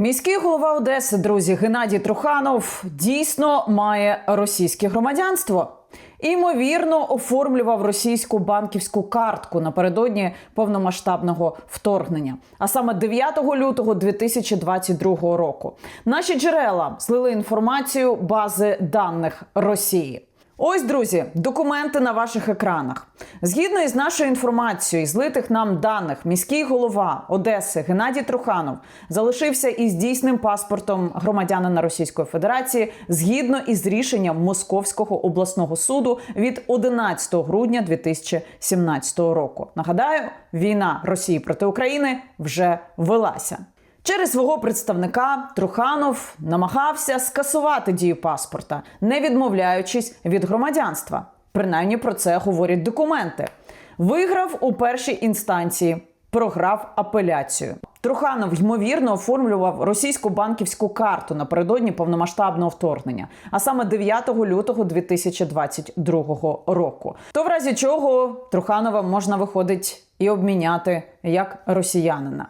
Міський голова Одеси, друзі, Геннадій Труханов дійсно має російське громадянство. Імовірно, оформлював російську банківську картку напередодні повномасштабного вторгнення, а саме 9 лютого 2022 року. Наші джерела злили інформацію бази даних Росії. Ось, друзі, документи на ваших екранах. Згідно із нашою інформацією, злитих нам даних, міський голова Одеси Геннадій Труханов залишився із дійсним паспортом громадянина Російської Федерації згідно із рішенням Московського обласного суду від 11 грудня 2017 року. Нагадаю, війна Росії проти України вже велася. Через свого представника Труханов намагався скасувати дію паспорта, не відмовляючись від громадянства. Принаймні про це говорять документи. Виграв у першій інстанції, програв апеляцію. Труханов ймовірно оформлював російську банківську карту напередодні повномасштабного вторгнення, а саме 9 лютого 2022 року. То в разі чого Труханова можна виходить і обміняти як росіянина.